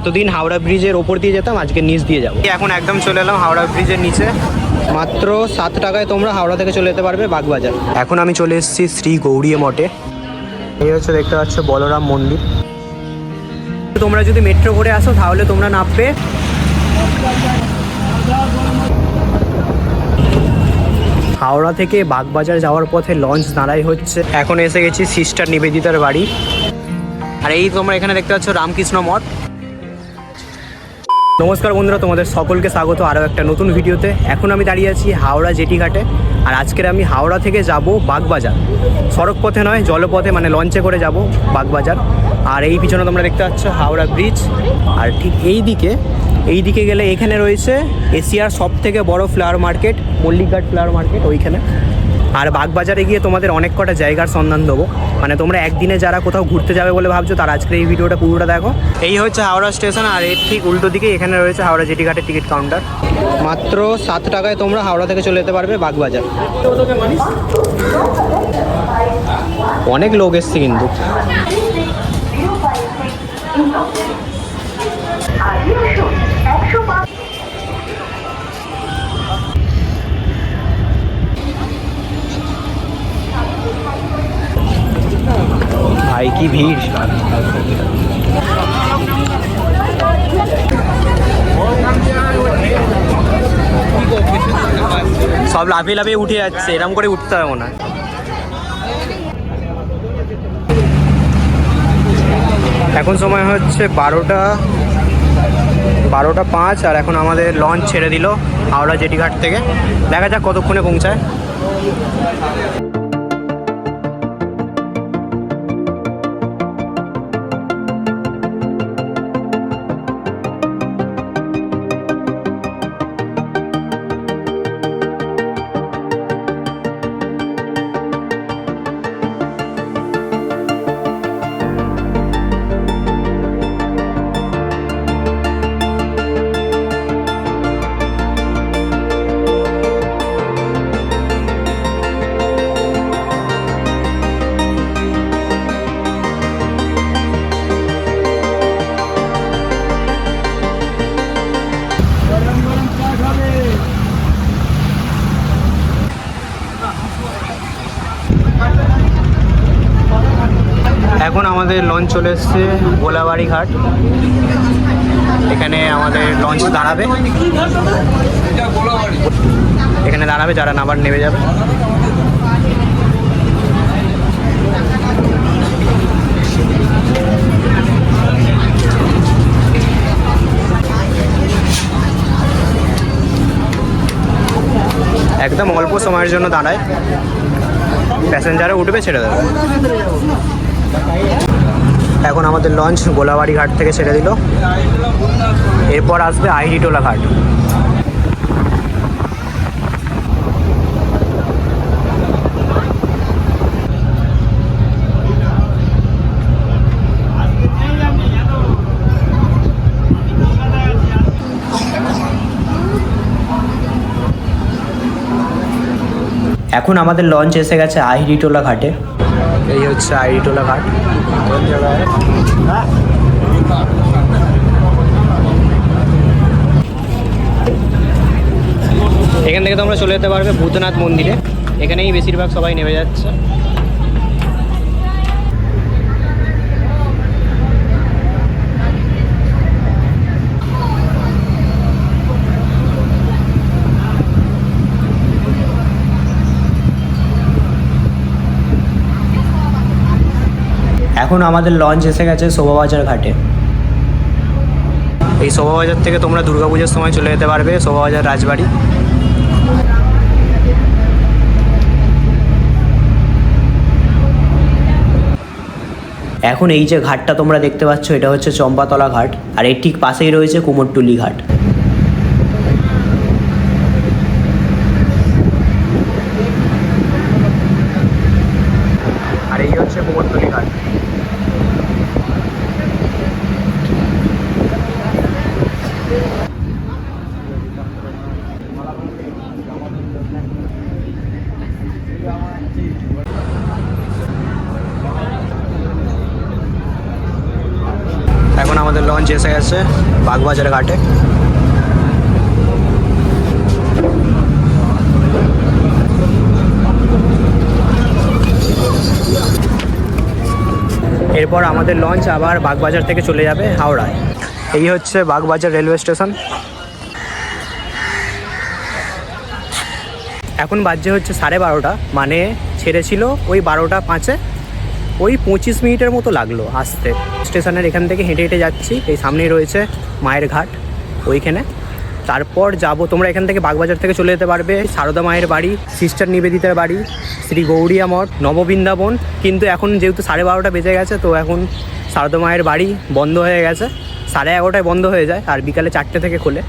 এতদিন হাওড়া ব্রিজের ওপর দিয়ে যেতাম আজকে নিচ দিয়ে যাব। এখন একদম চলে এলাম হাওড়া ব্রিজের নিচে। মাত্র সাত টাকায় তোমরা হাওড়া থেকে চলে যেতে পারবে বাগবাজার। এখন আমি চলে এসেছি শ্রী গৌরী মঠে। এই হচ্ছে দেখতে পাচ্ছ বলরাম মন্দির। তোমরা যদি মেট্রো করে আসো তাহলে তোমরা নামবে। হাওড়া থেকে বাগবাজার যাওয়ার পথে লঞ্চ দাঁড়াই হচ্ছে। এখন এসে গেছি সিস্টার নিবেদিতার বাড়ি। আর এই তোমরা এখানে দেখতে পাচ্ছ রামকৃষ্ণ মঠ। নমস্কার বন্ধুরা, তোমাদের সকলকে স্বাগত। আরও একটা নতুন ভিডিওতে। এখন আমি দাঁড়িয়ে আছি হাওড়া জেটি ঘাটে আর আজকের আমি হাওড়া থেকে যাব বাগবাজার। সড়ক পথে নয়, জলপথে মানে লঞ্চে করে যাব বাগবাজার। আর এই পিছনে তোমরা দেখতে পাচ্ছ হাওড়া ব্রিজ। আর ঠিক এই দিকে এই দিকে গেলে এখানে রয়েছে এশিয়ার সব থেকে বড় flower market Mallickghat flower market ওইখানে। আর বাগবাজারে গিয়ে তোমাদের অনেক কটা জায়গার সন্ধান দেবো। মানে তোমরা একদিনে যারা কোথাও ঘুরতে যাবে বলে ভাবছ, তার আজকের এই ভিডিওটা পুরোটা দেখো। এই হচ্ছে হাওড়া স্টেশন, আর এর ঠিক উল্টো দিকে এখানে রয়েছে হাওড়া জেটি ঘাটের টিকিট কাউন্টার। মাত্র সাত টাকায় তোমরা হাওড়া থেকে চলে যেতে পারবে বাগবাজার। অনেক লোক এসছে কিন্তু। ভাই কি ভিড়? সব লাফিয়ে লাফিয়ে উঠে যাচ্ছে এরকম করে উঠতে হবে হয়। এখন সময় হচ্ছে বারোটা বারোটা পাঁচ, আর এখন আমাদের লঞ্চ ছেড়ে দিল হাওড়া জেটিঘাট থেকে। দেখা যাক কতক্ষণে পৌঁছায়। লঞ্চ চলে এসছে গোলাবাড়ি ঘাট। এখানে আমাদের লঞ্চ দাঁড়াবে। এখানে দাঁড়াবে, যারা নাবার নেমে যাবে। একদম অল্প সময়ের জন্য দাঁড়ায়। প্যাসেঞ্জারও উঠবে, ছেড়ে দেবে। এখন আমাদের লঞ্চ গোলাবাড়ি ঘাট থেকে ছেড়ে দিল। এরপর আসবে আইডিটোলা ঘাট। এখন আমাদের লঞ্চ এসে গেছে আহিরিটোলা ঘাটে। এই হচ্ছে আইটোলা ঘাট। এখান থেকে তোমরা চলে যেতে পারবে ভূতনাথ মন্দিরে। এখানেই বেশিরভাগ সবাই নেমে যাচ্ছে। এখন আমাদের লঞ্চ এসে গেছে শোভাবাজার ঘাটে। এই শোভাবাজার থেকে তোমরা দুর্গাপুজোর সময় চলে যেতে পারবে শোভাবাজার রাজবাড়ি। এখন এই যে ঘাটটা তোমরা দেখতে পাচ্ছ এটা হচ্ছে চম্পাতলা ঘাট আর এর ঠিক পাশেই রয়েছে কুমোরটুলি ঘাট আর এই হচ্ছে কুমোরটুলি ঘাট হচ্ছে বাগবাজার ঘাটে। এরপর আমাদের লঞ্চ আবার বাগবাজার থেকে চলে যাবে হাওড়ায়। এই হচ্ছে বাগবাজার রেলওয়ে স্টেশন। এখন বাজছে হচ্ছে সাড়ে বারোটা মানে ছেড়েছিল ওই বারোটা পাঁচে। ওই পঁচিশ মিনিটের মতো লাগল আসতে। স্টেশনের এখান থেকে হেঁটে হেঁটে যাচ্ছি, এই সামনেই রয়েছে মায়ের ঘাট, ওইখানে। তারপর যাব, তোমরা এখান থেকে বাগবাজার থেকে চলে যেতে পারবে, সারদা মায়ের বাড়ি, সিস্টার নিবেদিতার বাড়ি, শ্রী গৌরিয়া মঠ, নববৃন্দাবন। কিন্তু এখন যেহেতু সাড়ে বারোটা বেজে গেছে, তো এখন সারদা মায়ের বাড়ি বন্ধ হয়ে গেছে। সাড়ে এগারোটায় বন্ধ হয়ে যায়, আর বিকালে চারটে থেকে খোলে।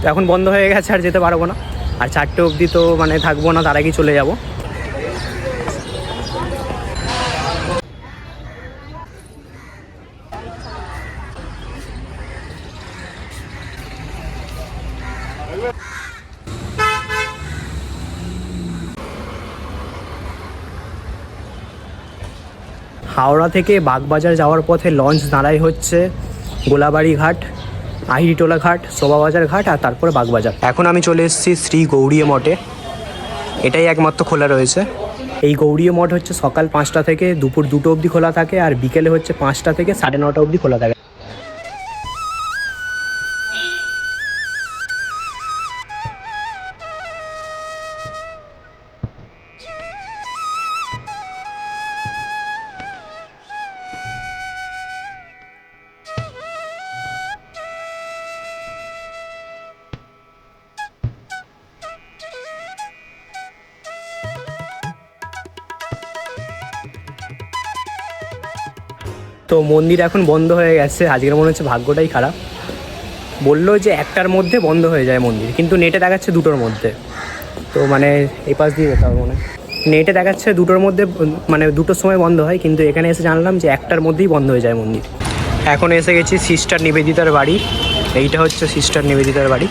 তো এখন বন্ধ হয়ে গেছে, আর যেতে পারব না। আর চারটে অবধি তো মানে থাকব না, তার আগেই চলে যাব। হাওড়া থেকে বাগবাজার যাওয়ার পথে লঞ্চ দাঁড়াই হচ্ছে গোলাবাড়ি ঘাট আহিরিটোলা ঘাট শোভাবাজার ঘাট আর তারপরে বাগবাজার। এখন আমি চলে এসেছি শ্রী গৌরী মঠে। এটাই একমাত্র খোলা রয়েছে। এই গৌরী মঠ হচ্ছে সকাল পাঁচটা থেকে দুপুর দুটো অবধি খোলা থাকে আর বিকেলে হচ্ছে পাঁচটা থেকে সাড়ে নটা অবধি খোলা থাকে। তো মন্দির এখন বন্ধ হয়ে গেছে। আজকের মনে হচ্ছে ভাগ্যটাই খারাপ। বলল যে একটার মধ্যে বন্ধ হয়ে যায় মন্দির, কিন্তু নেটে দেখাচ্ছে দুটোর মধ্যে। তো মানে এই পাশ দিয়ে যেতে হবে মনে। নেটে দেখাচ্ছে দুটোর মধ্যে মানে দুটোর সময় বন্ধ হয়, কিন্তু এখানে এসে জানলাম যে একটার মধ্যেই বন্ধ হয়ে যায় মন্দির। এখন এসে গেছি সিস্টার নিবেদিতার বাড়ি। এইটা হচ্ছে সিস্টার নিবেদিতার বাড়ি।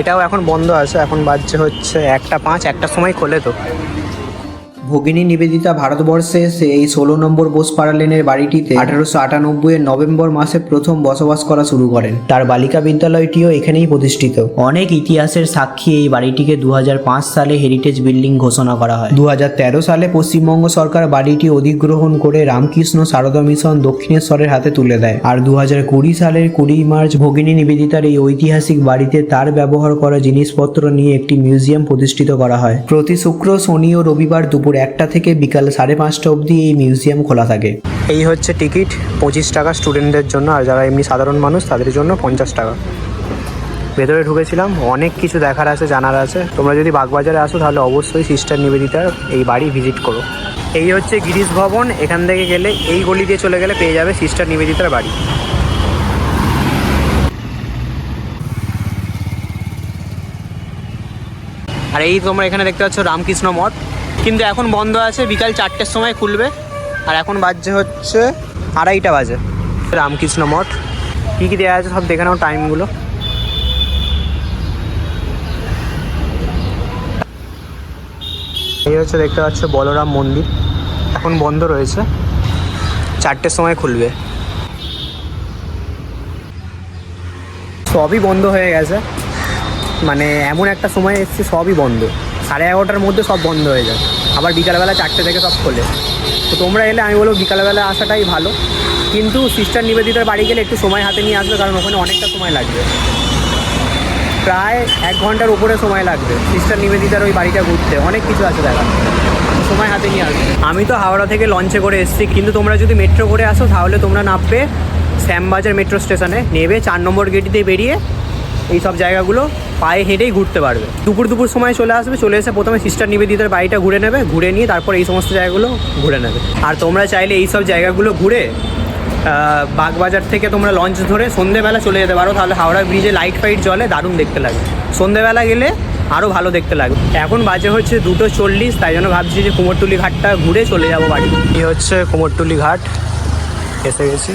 এটাও এখন বন্ধ আছে, এখন বাজছে হচ্ছে একটা পাঁচ, একটার সময় খোলে তো। ভগিনী নিবেদিতা ভারতবর্ষে এসে এই ষোলো নম্বর বোসপাড়া লেনের বাড়িটিতে আঠারোশো আটানব্বই নভেম্বর মাসে প্রথম বসবাস করা শুরু করেন। তার বালিকা বিদ্যালয়টিও এখানেই প্রতিষ্ঠিত। অনেক ইতিহাসের সাক্ষী এই বাড়িটিকে দু হাজার পাঁচ সালে হেরিটেজ বিল্ডিং ঘোষণা করা হয়। দু হাজার তেরো সালে পশ্চিমবঙ্গ সরকার বাড়িটি অধিগ্রহণ করে রামকৃষ্ণ সারদা মিশন দক্ষিণেশ্বরের হাতে তুলে দেয়। আর দু সালের কুড়ি মার্চ ভগিনী নিবেদিতার এই ঐতিহাসিক বাড়িতে তার ব্যবহার করা জিনিসপত্র নিয়ে একটি মিউজিয়াম প্রতিষ্ঠিত করা হয়। প্রতি শুক্র শনি ও রবিবার দুপুর একটা থেকে বিকাল সাড়ে পাঁচটা অবধি এই মিউজিয়াম খোলা থাকে। এই হচ্ছে টিকিট, পঁচিশ টাকা স্টুডেন্টদের জন্য, আর যারা এমনি সাধারণ মানুষ, তাদের জন্য পঞ্চাশ টাকা। ভেতরে ঢুকেছিলাম, অনেক কিছু দেখার আছে, জানার আছে। তোমরা যদি বাগবাজারে আসো, তাহলে অবশ্যই সিস্টার নিবেদিতার এই বাড়ি ভিজিট করো। এই হচ্ছে গিরিশ ভবন, এখান থেকে গেলে এই গলি দিয়ে চলে গেলে পেয়ে যাবে সিস্টার নিবেদিতার বাড়ি। আর এই তোমরা এখানে দেখতে পাচ্ছ রামকৃষ্ণ মঠ। কিন্তু এখন বন্ধ আছে, বিকাল চারটের সময় খুলবে। আর এখন বাজছে হচ্ছে আড়াইটা বাজে। রামকৃষ্ণ মঠ। কী কী দেওয়া আছে সব দেখে নাও টাইমগুলো এই হচ্ছে দেখতে পাচ্ছ বলরাম মন্দির। এখন বন্ধ রয়েছে। চারটের সময় খুলবে। সবই বন্ধ হয়ে গেছে। মানে এমন একটা সময় এসছে সবই বন্ধ। সাড়ে এগারোটার মধ্যে সব বন্ধ হয়ে যায়। আবার বিকালবেলা চারটে থেকে সব খোলে। তো তোমরা এলে আমি বলব বিকালবেলা আসাটাই ভালো। কিন্তু সিস্টার নিবেদিতার বাড়ি গেলে একটু সময় হাতে নিয়ে আসবে, কারণ ওখানে অনেকটা সময় লাগবে। প্রায় এক ঘণ্টার উপরে সময় লাগবে সিস্টার নিবেদিতার ওই বাড়িটা ঘুরতে। অনেক কিছু আছে দেখা সময় হাতে নিয়ে আসবে। আমি তো হাওড়া থেকে লঞ্চে করে এসেছি, কিন্তু তোমরা যদি মেট্রো করে আসো, তাহলে তোমরা নামবে শ্যামবাজার মেট্রো স্টেশনে নেবে চার নম্বর গেট দিয়ে বেরিয়ে এই সব জায়গাগুলো পায়ে হেঁটেই ঘুরতে পারবে। দুপুর দুপুর সময় চলে আসবে, চলে এসে প্রথমে সিস্টার নিবেদিতার বাড়িটা ঘুরে নেবে, ঘুরে নিয়ে তারপর এই সমস্ত জায়গাগুলো ঘুরে নেবে। আর তোমরা চাইলে এই সব জায়গাগুলো ঘুরে বাগবাজার থেকে তোমরা লঞ্চ ধরে সন্ধেবেলা চলে যেতে পারো। তাহলে হাওড়া ব্রিজে লাইট ফাইট জলে দারুণ দেখতে লাগে। সন্ধেবেলা গেলে আরও ভালো দেখতে লাগবে এখন বাজে হচ্ছে দুটো চল্লিশ, তাই জন্য ভাবছি যে কুমোরটুলি ঘাটটা ঘুরে চলে যাব বাড়ি। এই হচ্ছে কুমোরটুলি ঘাট। এসে গেছি।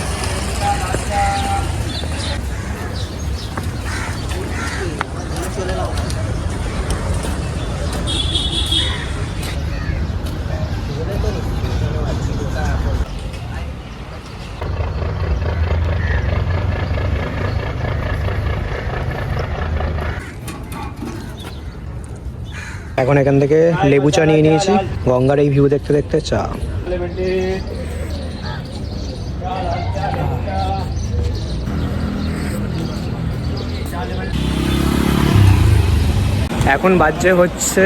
এখন এখান থেকে লেবু চা নিয়ে নিয়েছি। গঙ্গার এই ভিউ দেখতে দেখতে চা। এখন বাজছে হচ্ছে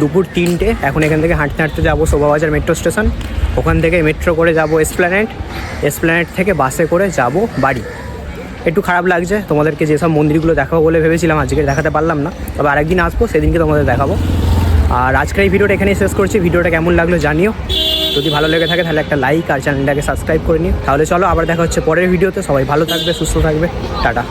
দুপুর তিনটে। এখন এখান থেকে হাঁটতে হাঁটতে যাব শোভাবাজার মেট্রো স্টেশন ওখান থেকে মেট্রো করে যাব এসপ্ল্যানেট এসপ্ল্যানেট থেকে বাসে করে যাব বাড়ি। একটু খারাপ লাগছে। তোমাদেরকে যেসব মন্দিরগুলো দেখাবো বলে ভেবেছিলাম আজকে দেখাতে পারলাম না। তবে আরেকদিন আসব, সেদিনকে তোমাদের দেখাবো। আর আজকের এই ভিডিওটা এখানেই শেষ করছি। ভিডিওটা কেমন লাগল জানিও। যদি ভালো লেগে থাকে তাহলে একটা লাইক আর চ্যানেলটাকে সাবস্ক্রাইব করে নিও। তাহলে চলো আবার দেখা হচ্ছে পরের ভিডিওতে। সবাই ভালো থাকবে, সুস্থ থাকবে। টাটা।